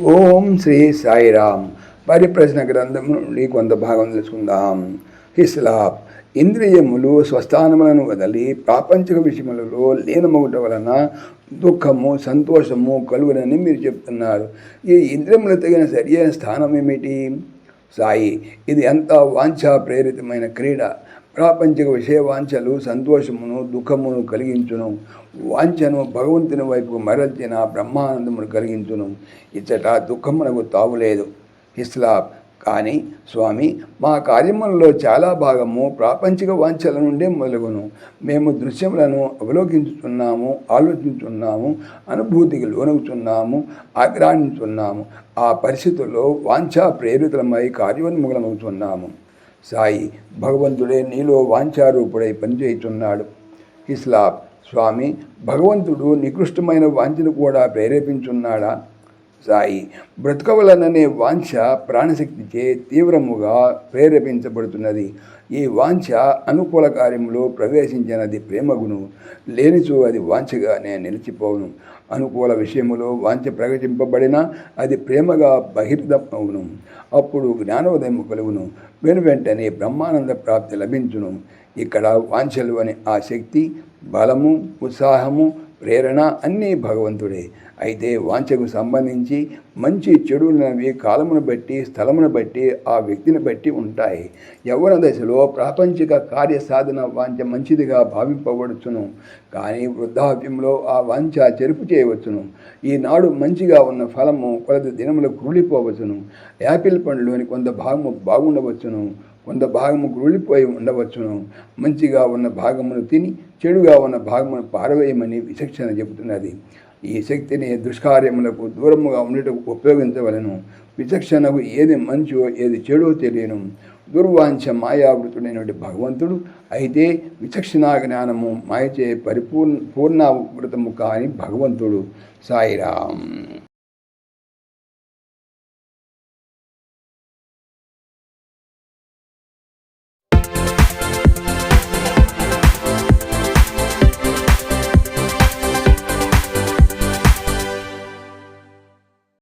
ఓం శ్రీ సాయిరామ్ పరిప్రశ్న గ్రంథం నుండి కొంత భాగం తెలుసుకుందాం. హిస్లాప్. ఇంద్రియములు స్వస్థానములను వదలి ప్రాపంచిక విషయములలో లీనమవుట వలన దుఃఖము సంతోషము కలుగునని మీరు చెప్తున్నారు. ఈ ఇంద్రియములు తగిన సరియైన స్థానం ఏమిటి? సాయి ఇది ఎంత వాంఛా ప్రేరితమైన క్రీడ. ప్రాపంచిక విషయ వాంఛలు సంతోషమును దుఃఖమును కలిగించును. వాంఛను భగవంతుని వైపు మరల్చిన బ్రహ్మానందమును కలిగించును. ఇచ్చట దుఃఖమునకు తావులేదు ఇస్లాబ్ కానీ స్వామి మా కార్యములలో చాలా భాగము ప్రాపంచిక వాంఛల నుండే మొదలుగును. మేము దృశ్యములను అవలోకించుతున్నాము ఆలోచించున్నాము అనుభూతికి లోనవుతున్నాము ఆగ్రహించున్నాము ఆ పరిస్థితుల్లో వాంఛా ప్రేరితులమై కార్యోన్ముఖులమవుతున్నాము సాయి భగవంతుడే నీలో వాంఛారూపుడై పనిచేయుచున్నాడు. ఇస్లాబ్ స్వామి భగవంతుడు నికృష్టమైన వాంఛను కూడా ప్రేరేపించున్నాడా? సాయి. బ్రతకవలననే వాంఛ ప్రాణశక్తిచే తీవ్రముగా ప్రేరేపించబడుతున్నది. ఈ వాంఛ అనుకూల కార్యములో ప్రవేశించినది ప్రేమగును. లేనిచో అది వాంఛగానే నిలిచిపోవును. అనుకూల విషయములో వాంఛ ప్రకటింపబడినా అది ప్రేమగా బహిర్దమవును అప్పుడు జ్ఞానోదయం కలుగును. వెను వెంటనే బ్రహ్మానంద ప్రాప్తి లభించును. ఇక్కడ వాంఛలు అనే ఆ శక్తి బలము ఉత్సాహము ప్రేరణ అన్నీ భగవంతుడే. అయితే వాంఛకు సంబంధించి మంచి చెడునవి కాలమును బట్టి స్థలమును బట్టి ఆ వ్యక్తిని బట్టి ఉంటాయి. యవ్వన దశలో ప్రాపంచిక కార్య సాధన వాంఛ మంచిదిగా భావింపబడుచును. కానీ వృద్ధాప్యంలో ఆ వాంఛ చెరుపు చేయవచ్చును. ఈనాడు మంచిగా ఉన్న ఫలము కొలది దినములు కురులిపోవచ్చును. యాపిల్ పండులోని కొంత భాగము బాగుండవచ్చును. కొంత భాగము కురులిపోయి ఉండవచ్చును. మంచిగా ఉన్న భాగమును తిని చెడుగా ఉన్న భాగమును పారవేయమని విచక్షణ చెబుతున్నది. ఈ శక్తిని దుష్కార్యములకు దూరముగా ఉండటకు ఉపయోగించవలను. విచక్షణకు ఏది మంచో ఏది చెడో తెలియను. దుర్వాంఛ మాయావృతుడైనటువంటి భగవంతుడు అయితే విచక్షణా జ్ఞానము మాయచే పరిపూర్ణ పూర్ణావృతము కాని భగవంతుడు. సాయిరామ్.